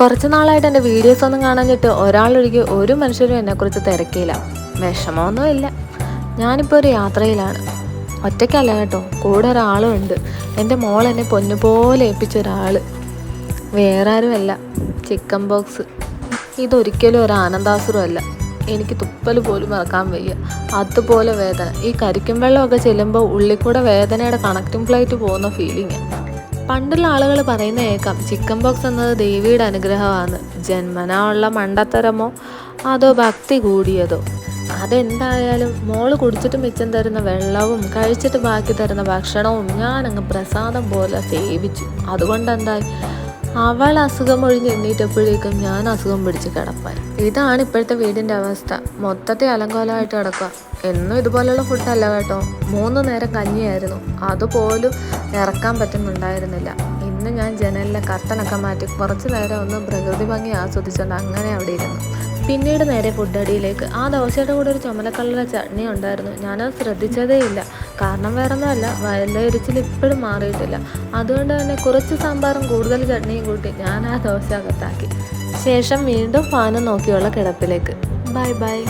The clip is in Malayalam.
കുറച്ച് നാളായിട്ട് എന്റെ വീഡിയോസ് ഒന്നും കാണാഞ്ഞിട്ട് ഒരാളൊഴികെ ഒരു മനുഷ്യരും എന്നെക്കുറിച്ച് തിരക്കിയില്ല. വിഷമമൊന്നുമില്ല ഞാനിപ്പോൾ ഒരു യാത്രയിലാണ്. ഒറ്റയ്ക്കല്ല കേട്ടോ കൂടെ ഒരാളും ഉണ്ട്. എന്റെ മോൾ എന്നെ പൊന്നുപോലെ ഏൽപ്പിച്ച ഒരാൾ വേറെ ആരുമല്ല ചിക്കൻ ബോക്സ് ഇതൊരിക്കലും ഒരു ആനന്ദാസുരമല്ല. എനിക്ക് തുപ്പൽ പോലും മറക്കാൻ വയ്യ. അതുപോലെ വേദന. ഈ കരിക്കും വെള്ളമൊക്കെ ചെല്ലുമ്പോൾ ഉള്ളിൽ കൂടെ വേദനയുടെ കണക്റ്റിംഗ് ഫ്ലൈറ്റ് പോകുന്ന ഫീലിംഗ് പണ്ടുള്ള ആളുകൾ പറയുന്ന കേൾക്കാം. ചിക്കൻ ബോക്സ് എന്നത് ദേവിയുടെ അനുഗ്രഹമാണ്. ജന്മനാ ഉള്ള മണ്ടത്തരമോ? അതോ ഭക്തി കൂടിയതോ? അതെന്തായാലും മോൾ കുടിച്ചിട്ട് മിച്ചം തരുന്ന വെള്ളവും കഴിച്ചിട്ട് ബാക്കി തരുന്ന ഭക്ഷണവും ഞാനങ്ങ് പ്രസാദം പോലെ സേവിച്ചു. അതുകൊണ്ട് എന്തായി അവൾ അസുഖം ഒഴിഞ്ഞ് എണ്ണീറ്റപ്പോഴേക്കും ഞാൻ അസുഖം പിടിച്ച് കിടപ്പാൻ ഇതാണ് ഇപ്പോഴത്തെ വീടിന്റെ അവസ്ഥ. മൊത്തത്തെ അലങ്കോലമായിട്ട് കിടക്കുക എന്നും ഇതുപോലെയുള്ള ഫുഡല്ല കേട്ടോ. മൂന്ന് നേരം കഞ്ഞിയായിരുന്നു. അതുപോലും ഇറക്കാൻ പറ്റുന്നുണ്ടായിരുന്നില്ല. ഇന്ന് ഞാൻ ജനലിലെ കർട്ടനൊക്കെ മാറ്റി കുറച്ച് നേരം ഒന്ന് പ്രകൃതി ഭംഗി ആസ്വദിച്ചുകൊണ്ട് അങ്ങനെ അവിടെ ഇരുന്നു. പിന്നീട് നേരെ ഫുഡ് അടിയിലേക്ക്. ആ ദോശയുടെ കൂടെ ഒരു ചുമലക്കള്ളുടെ ചട്നി ഉണ്ടായിരുന്നു. ഞാനത് ശ്രദ്ധിച്ചതേ ഇല്ല കാരണം വേറെ ഒന്നുമല്ല വയലെരിച്ചിൽ ഇപ്പോഴും മാറിയിട്ടില്ല. അതുകൊണ്ട് തന്നെ കുറച്ച് സാമ്പാറും കൂടുതൽ ചട്നിയും കൂട്ടി ഞാൻ ആ ദോശ അകത്താക്കി. ശേഷം വീണ്ടും ഫാനും നോക്കിയുള്ള കിടപ്പിലേക്ക്. Bye bye.